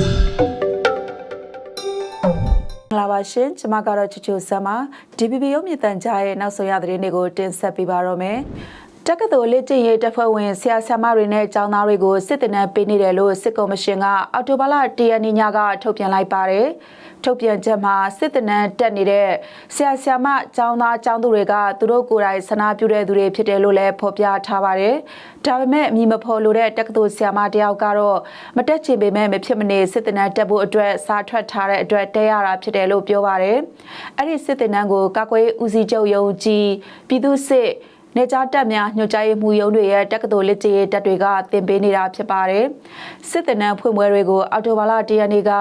မင်္ဂလာပါရှင်ကျွန်မကတော့ချူချူဆမ်ပါ DPP ရုပ်မြင့်တန်ကြားရဲ့နောက်ဆုံးရသတင်းတွေကိုတင်ဆက်ပေးပါတော့မယ် တက္ကသိုလ်လက်ကျင့်ရေးတပ်ဖွဲ့ဝင်ဆရာဆရာမတွေနဲ့ကျောင်းသားတွေကိုစစ်တပ်နဲ့ပေးနေတယ်လို့စစ်ကော်မရှင်ကအော်တိုဘာလ၁ရက်နေ့ညကထုတ်ပြန်လိုက်ပါတယ်ထုတ်ပြန်ချက်မှာစစ်တပ်နဲ့တက်နေတဲ့ဆရာဆရာမကျောင်းသားကျောင်းသူတွေကသူတို့ကိုယ်တိုင်ဆန္ဒပြုတဲ့သူတွေဖြစ်တယ်လို့လည်းဖော်ပြထားပါတယ်ဒါပေမဲ့အမည်မဖော်လို့တဲ့တက္ကသိုလ်ဆရာမတယောက်ကတော့မတက်ချင်ပေမဲ့မဖြစ်မနေစစ်တပ်နဲ့တက်ဖို့အတွက်စာထွက်ထားတဲ့အတွက်တဲရတာဖြစ်တယ်လို့ပြောပါတယ်အဲ့ဒီစစ်တပ်နန်းကိုကာကွယ်ရေးဦးစီးချုပ်ယုံကြည်ပြည်သူ့စစ် နေကြတက်များညွှန်ကြားရေးမှူးရုံးတွေရဲ့တက္ကသိုလ်လက်ကျရေးတက်တွေကတင်ပေးနေတာဖြစ်ပါတယ်။စစ်တပ်နန်းဖွင့်ပွဲတွေကိုအော်တိုဘာလ၁ရက်နေ့က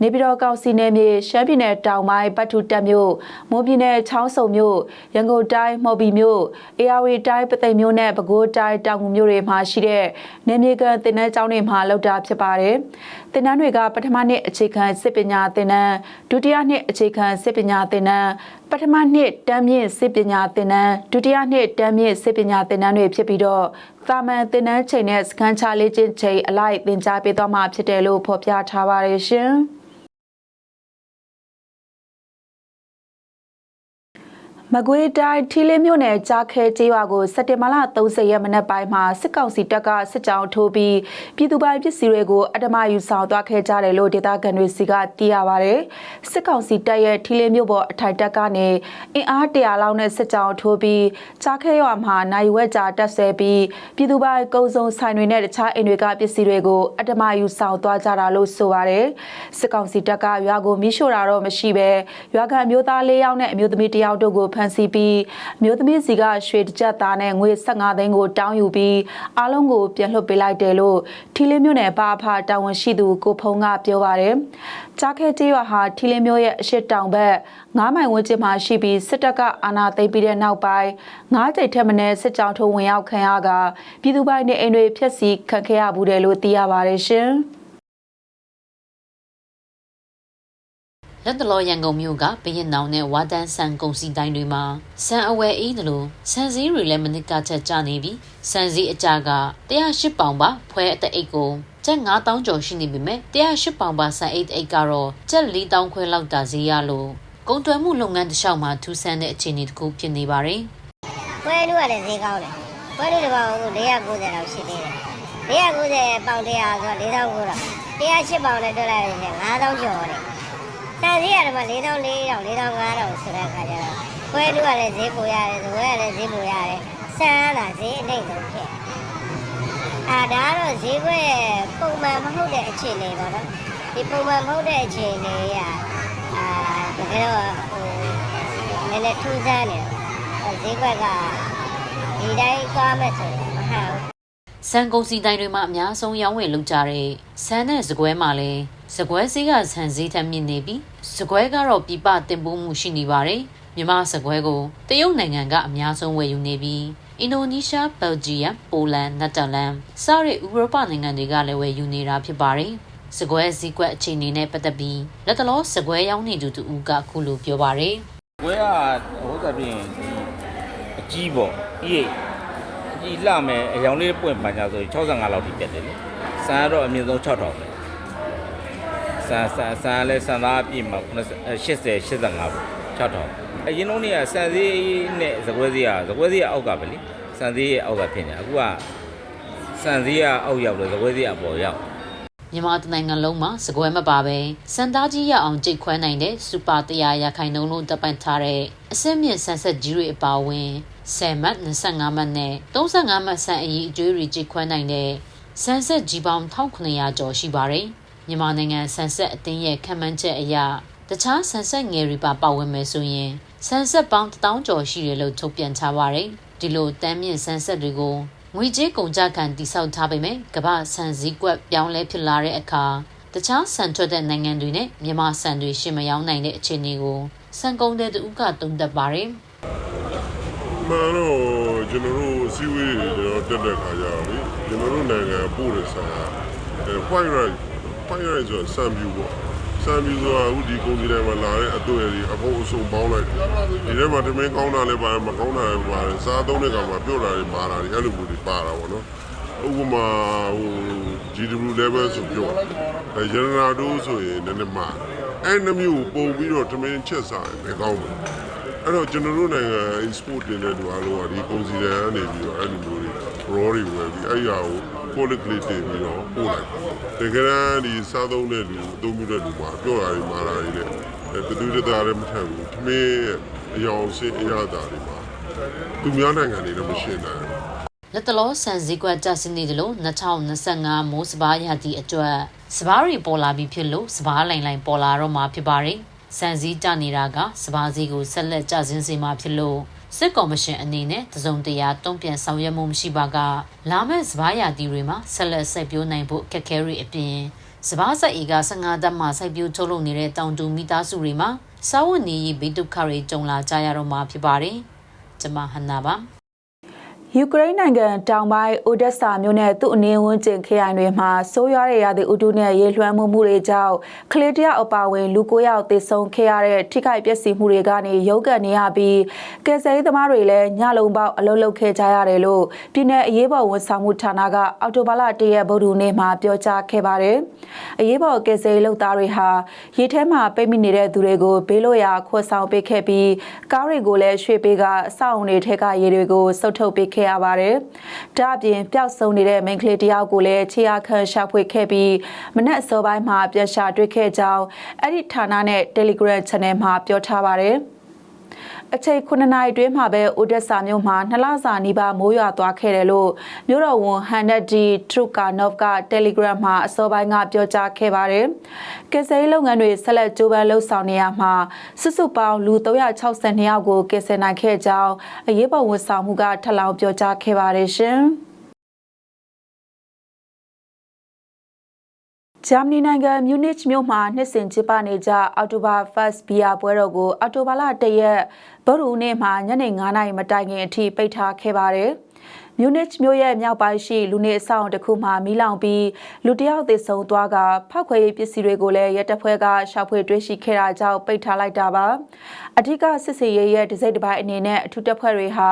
နေပြည်တော်ကောင်စီနယ်မြေရှမ်းပြည်နယ်တောင်ပိုင်းပတ်ထူတက်မြို့မွန်ပြည်နယ်ချောင်းစုံမြို့ရန်ကုန်တိုင်းမော်ဘီမြို့အေရဝတီတိုင်းပသိမ်မြို့နဲ့ပဲခူးတိုင်းတောင်ငူမြို့တွေမှာရှိတဲ့နယ်မြေကန်တင်နန်းကျောင်းတွေမှာလောက်တာဖြစ်ပါတယ်။ တင်နန်းတွေကပထမနှစ်အခြေခံစစ်ပညာတင်နန်းဒုတိယနှစ်အခြေခံစစ်ပညာတင်နန်းပထမနှစ်တန်းမြင့်စစ်ပညာသင်တန်းဒုတိယနှစ်တန်းမြင့်စစ်ပညာသင်တန်းတွေဖြစ်ပြီးတော့သာမန်သင်တန်းချိန်နဲ့စကန်ချလေးချင်းချိန်အလိုက်သင်ကြားပေးသွားမှာဖြစ်တယ်လို့ဖော်ပြထားပါတယ်ရှင်။ မကွေးတိုင်းထီလင်းမြို့နယ်ကြားခဲကျေးရွာကိုစက်တင်ဘာလ30ရက်မနက်ပိုင်းမှာစစ်ကောင်စီတပ်ကစစ်ကြောင်းထိုးပြီးပြည်သူပိုင်ပစ္စည်းတွေကိုအဓမ္မယူဆောင်သွားခဲ့ကြတယ်လို့ဒေသခံတွေစီကသိရပါဗျ။စစ်ကောင်စီတပ်ရဲ့ထီလင်းမြို့ပေါ်အထိုက်တပ်ကနေအင်အား100လောက်နဲ့စစ်ကြောင်းထိုးပြီးကြားခဲရွာမှာနိုင်ဝက်ကြာတက်ဆဲပြီးပြည်သူပိုင်ကုန်းစုံဆိုင်တွေနဲ့တခြားအိမ်တွေကပစ္စည်းတွေကိုအဓမ္မယူဆောင်သွားကြတာလို့ဆိုပါတယ်။စစ်ကောင်စီတပ်ကရွာကိုမိရှို့တာတော့မရှိပဲရွာခံမျိုးသား၄ယောက်နဲ့အမျိုးသမီး၁ယောက်တို့ကိုဖမ်းဆီးပြီးမျိုးသမီးစီကရွှေတစ်ကြက်သားနဲ့ငွေ15သိန်းကိုတောင်းယူပြီးအားလုံးကိုပြန်လွှတ်ပေးလိုက်တယ်လို့ထီလင်းမြို့နယ်ပါဖာတာဝန်ရှိသူကိုဖုံးကပြောပါတယ်။ကြားခဲကျေးရွာဟာထီလင်းမြို့ရဲ့အရှိတောင်ဘက်9မိုင်ဝန်းကျင်မှာရှိပြီးစစ်တပ်ကအာဏာသိမ်းပြီးတဲ့နောက်ပိုင်း9ကြိမ်ထက်မနည်းစစ်ကြောင်းထိုးဝင်ရောက်ခံရကပြည်သူပိုင်နေအိမ်တွေဖျက်ဆီးခံခဲ့ရဘူးတယ်လို့သိရပါတယ်ရှင်။ လက်တလောရန်ကုန်မြို့ကဘရင်နောင်နဲ့ဝါတန်းဆန်ကုန်စီတိုင်းတွေမှာဆန်အဝယ်အေးသလိုဆန်စည်းတွေလည်းမနစ်ကချက်ကျနေပြီးဆန်စည်းအကြက108ပေါင်ပါဖွဲအသက်အိတ်ကိုကျပ်9000ကျော်ရှိနေပြီမဲ့108ပေါင်ပါဆန်အိတ်အိတ်ကတော့ကျပ်4000ခွဲလောက်တာဈေးရလို့ကုန်သွယ်မှုလုပ်ငန်းတစ်လျှောက်မှာထူးဆန်းတဲ့အခြေအနေတစ်ခုဖြစ်နေပါတယ်ပွဲနုကလည်းဈေးကောင်းတယ်ပွဲနုတစ်ပေါင်ကို490လောက်ရှိသေးတယ်490ပေါင်100ဆိုတော့4000ကိုတော့108ပေါင်နဲ့တွက်လိုက်ရင်9000ကျော်တယ် တန်ဈေးရတယ်မှာ4400 4500ဆိုတဲ့အခါကျတော့ပွဲနုကလည်းဈေးပိုရတယ်ဇွဲကလည်းဈေးပိုရတယ်ဆန်းရတာဈေးအနှိမ့်ဆုံးဖြစ်အာဒါကတော့ဈေးကွက်ပုံမှန်မဟုတ်တဲ့အခြေအနေပေါ့နော်ဒီပုံမှန်မဟုတ်တဲ့အခြေအနေကအာတကယ်တော့ဟိုနည်းနည်းထူးဆန်းနေတယ်ဈေးကွက်ကဒီတိုင်းသွားမယ်ဆိုရင်မဟန်ဘူး စံကုန်စည်တိုင်းတွေမှာအများဆုံးရောင်းဝယ်လုပ်ကြတဲ့စံနဲ့စကွဲမှာလည်းစကွဲဈေးကဆန်ဈေးထက်မြင့်နေပြီးစကွဲကတော့ပြပတင်ပို့မှုရှိနေပါတယ်မြမစကွဲကိုတရုတ်နိုင်ငံကအများဆုံးဝယ်ယူနေပြီးအင်ဒိုနီးရှားဘယ်ဂျီယမ်ပိုလန်နယ်သာလန်စတဲ့ဥရောပနိုင်ငံတွေကလည်းဝယ်ယူနေတာဖြစ်ပါတယ်စကွဲဈေးကွက်အခြေအနေနဲ့ပတ်သက်ပြီးလက်တလောစကွဲရောင်းနေသူတူဦးကအခုလိုပြောပါတယ်စကွဲကဟိုသဖြင့်အကြီးပေါ့ E8 ဒီလှမယ်အယောင်လေးပွင့်ပန်ကြဆိုရင်65လောက်ထိပြတ်တယ်လေဆန်ကတော့အမြင့်ဆုံး6000ပဲဆန်ဆန်ဆန်လည်းဆန်သားအပြည့်မှာ80 85ပေါ့6000အရင်တော့နေကဆန်သေးနဲ့သကွဲသေးကသကွဲသေးကအောက်ကပဲလေဆန်သေးရဲ့အောက်ကဖြစ်နေအခုကဆန်သေးကအောက်ရောက်တယ်သကွဲသေးကအပေါ်ရောက်မြန်မာတနိုင်ငံလုံးမှာစကွဲမပါပဲစံသားကြီးရအောင်ကြိတ်ခွဲနိုင်တဲ့စူပါတရာရခိုင်နှုန်းလုံးတပ်ပန့်ထားတဲ့အစင်းမြင့်ဆန်ဆက်ကြီးတွေအပါအဝင် 10မှတ်25မှတ်နဲ့35မှတ်ဆန်အကြီးအကျွေးတွေကြိတ်ခွဲနိုင်တဲ့ဆန်ဆက်ကြီးပေါင်း1900ကျော်ရှိပါတယ်မြန်မာနိုင်ငံဆန်ဆက်အသင်းရဲ့ခံမှန်းချက်အရတခြားဆန်ဆက်ငယ်တွေပါပါဝင်မယ်ဆိုရင်ဆန်ဆက်ပေါင်း1000ကျော်ရှိတယ်လို့ထုတ်ပြန်ထားပါတယ်ဒီလိုတမ်းမြင့်ဆန်ဆက်တွေကိုငွေကြေးကုန်ကြခံတိစောက်ထားပေမဲ့ကမ္ဘာဆန်စည်းကွက်ပြောင်းလဲဖြစ်လာတဲ့အခါတခြားဆန်ထွက်တဲ့နိုင်ငံတွေနဲ့မြန်မာဆန်တွေရှင်မရောင်းနိုင်တဲ့အခြေအနေကိုစံကုန်တဲ့တူကတုံ့တက်ပါတယ် မှန်တော့ကျွန်တော်တို့အစည်းအဝေးတွေကျွန်တော်တက်တဲ့ခါကျတော့လေကျွန်တော်တို့နိုင်ငံပို့တဲ့ဆန်ကအဲ white rice white rice ဆိုတာစံပြူပေါ့စံပြူဆိုတာအခုဒီကုန်ကြီးတိုင်းမှာလာတဲ့အတွေ့အကြုံအကုန်အစုံပေါင်းလိုက်တယ်ဒီထဲမှာတမင်းကောင်းတာလည်းပါတယ်မကောင်းတာလည်းပါတယ်စားသုံးတဲ့ကောင်မှာပြုတ်တာတွေမာတာတွေအဲ့လိုမျိုးတွေပါတာပေါ့နော်ဥပမာဟို GW level ဆိုပြောအဲရတနာတိုးဆိုရင်နည်းနည်းမှာအဲ့နှမျိုးပုံပြီးတော့တမင်းချက်စားရင်လည်းကောင်းတယ် အဲ့တော့ကျွန်တော်တို့နိုင်ငံ export တင်တဲ့လူအားလုံးကဒီကုန်စည်တွေကနေပြီးတော့အဲ့လိုမျိုးတွေ raw တွေဝယ်ပြီးအဲ့ရကို quality တင်ပြီးတော့ပို့လိုက်တကယ်တမ်းဒီစားသုံးတဲ့လူအသုံးပြုတဲ့လူမှာပြောတာတွေမှာတာတွေနဲ့အဲတူတူတသားလည်းမထက်ဘူးတမင်းရဲ့အယောင်စင်အရသာတွေမှာသူများနိုင်ငံတွေတော့မရှင်းနိုင်ဘူးလက်တလောဆန်စည်းကွက်ကြဆင်းနေတယ်လို့2025မိုးစပါးရာသီအတွက်စပါးတွေပေါ်လာပြီးဖြစ်လို့စပါးလိုင်လိုင်ပေါ်လာတော့မှာဖြစ်ပါတယ်။ ဆန်စည်းကြနေတာကစပါးစည်းကိုဆက်လက်ကြဆင်းစေမှာဖြစ်လို့စစ်ကော်မရှင်အနေနဲ့တစုံတရာတုံ့ပြန်ဆောင်ရွက်မှုမရှိပါကလာမယ့်စပါးရာသီတွေမှာဆက်လက်စိုက်ပျိုးနိုင်ဖို့အခက်အခဲတွေအပြင်စပါးစက်အေက15တက်မှစိုက်ပျိုးထုတ်လုပ်နေတဲ့တောင်တူမိသားစုတွေမှာစာဝတ်နေရေးဘေးဒုက္ခတွေကြုံလာကြရတော့မှာဖြစ်ပါတယ်။ကျွန်မဟန်နာပါ ယူကရိန်းနိုင်ငံတောင်ပိုင်းအိုဒက်ဆာမြို့နယ်သူ့အနည်းဝန်းကျင်ခရိုင်တွေမှာဆိုးရွားတဲ့ရာသီဥတုနဲ့ရေလွှမ်းမှုမှုတွေကြောင့်ကလေးတယောက်အပါအဝင်လူ9ယောက်သေဆုံးခဲ့ရတဲ့ထိခိုက်ပျက်စီးမှုတွေကနေရုန်းကန်နေရပြီးကယ်ဆယ်ရေးသမားတွေလည်းညလုံးပေါက်အလုပ်လုပ်ခဲ့ကြရတယ်လို့ပြည်내အရေးပေါ်ဝန်ဆောင်မှုဌာနကအော်တိုဘာလ၁ရက်ဗုဒ္ဓနေ့မှာပြောကြားခဲ့ပါတယ်။အရေးပေါ်ကယ်ဆယ်ရေးလုပ်သားတွေဟာရေထဲမှာပိတ်မိနေတဲ့သူတွေကိုဘေးလို့ရာခေါ်ဆောင်ပေးခဲ့ပြီးကားတွေကိုလည်းရွှေ့ပေးကအဆောက်အုံတွေထက်ကရေတွေကိုစုပ်ထုတ်ပေးခဲ့ရပါတယ်။ဒါအပြင်ပျောက်ဆုံးနေတဲ့မိန်းကလေးတယောက်ကိုလည်းခြေရခန့်ရှာဖွေခဲ့ပြီးမနက်အစောပိုင်းမှာပြန်ရှာတွေ့ခဲ့ကြောင်းအဲ့ဒီဌာနနဲ့ Telegram Channel မှာပြောထားပါတယ်။ အချိန်9နာရီတွင်းမှာပဲအိုဒက်ဆာမြို့မှာနှစ်လစာနီးပါးမိုးရွာသွားခဲ့တယ်လို့မြို့တော်ဝန်ဟန်နက်ဒီထရုကာနော့က Telegram မှာအစောပိုင်းကပြောကြားခဲ့ပါတယ်။ကယ်ဆယ်ရေးလုပ်ငန်းတွေဆက်လက်ကြိုးပမ်းလှုပ်ဆောင်နေရမှာစုစုပေါင်းလူ362ယောက်ကိုကယ်ဆယ်နိုင်ခဲ့ကြောင်းအရေးပေါ်ဝန်ဆောင်မှုကထပ်လောင်းပြောကြားခဲ့ပါတယ်ရှင်။ ဂျာမနီနိုင်ငံမြူနစ်မြို့မှာနှစ်စဉ်ကျင်းပနေကြအော်တိုဘာ First Beer ပွဲတော်ကိုအော်တိုဘာလ၁ရက်ဗုဒ္ဓဟူးနေ့မှာညနေ9:00နာရီမတိုင်ခင်အထိပိတ်ထားခဲ့ပါတယ်။ မြူနစ်မြို့ရဲ့မြောက်ပိုင်းရှိလူနေအဆောင်တစ်ခုမှာမီးလောင်ပြီးလူတစ်ယောက်သေဆုံးသွားကဖောက်ခွဲရေးပစ္စည်းတွေကိုလည်းရဲတပ်ဖွဲ့ကရှာဖွေတွေ့ရှိခဲ့တာကြောင့်ပိတ်ထားလိုက်တာပါ။အဓိကစစ်စေးရေးရဲ့ဒစိမ့်တစ်ပိုင်းအနေနဲ့အထူးတပ်ဖွဲ့တွေဟာ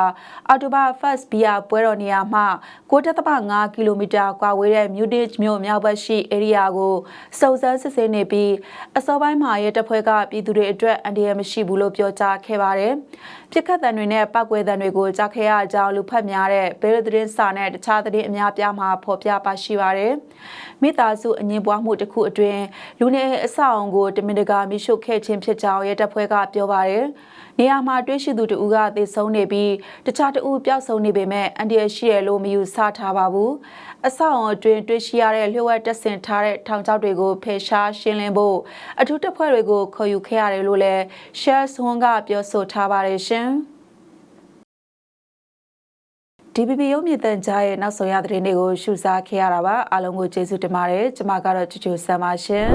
အော်တိုဘာ First Beer ပွဲတော်နေရာမှာ9.5ကီလိုမီတာကွာဝေးတဲ့မြူနစ်မြို့မြောက်ဘက်ရှိ area ကိုစုံစမ်းစစ်ဆေးနေပြီးအစောပိုင်းမှာရဲတပ်ဖွဲ့ကပြည်သူတွေအတွက်အန္တရာယ်မရှိဘူးလို့ပြောကြားခဲ့ပါတယ်။ ပြစ်ခတ်တံတွေနဲ့ပောက်ကွဲတံတွေကိုကြားခဲ့ရကြောင်းလူဖတ်များတဲ့ဘဲလ်သတင်းစာနဲ့တခြားသတင်းအများပြားမှာဖော်ပြပါရှိပါတယ်။မိသားစုအငြင်းပွားမှုတစ်ခုအတွင်းလူနေအဆောက်အုံကိုတမင်တကာမိရှုခဲ့ခြင်းဖြစ်ကြောင်းရဲတပ်ဖွဲ့ကပြောပါတယ်။ နေရာမှာတွေ့ရှိသူတဦးကသေဆုံးနေပြီးတခြားတဦးပျောက်ဆုံးနေပေမဲ့အန်ဒီရရှိရလို့မယူဆထားပါဘူး။အဆောက်အုံအတွင်းတွေ့ရှိရတဲ့လျှို့ဝှက်တက်ဆင်ထားတဲ့ထောင်ချောက်တွေကိုဖယ်ရှားရှင်းလင်းဖို့အထူးတပ်ဖွဲ့တွေကိုခေါ်ယူခဲ့ရတယ်လို့လည်း Share Swon ကပြောဆိုထားပါတယ်ရှင်။ DPP ရုံးမြင့်တန်ကြားရဲ့နောက်ဆုံးရသတင်းတွေကိုရှုစားခဲ့ရတာပါအားလုံးကိုကျေးဇူးတင်ပါတယ်ကျွန်မကတော့ချူချူဆမ်ပါရှင်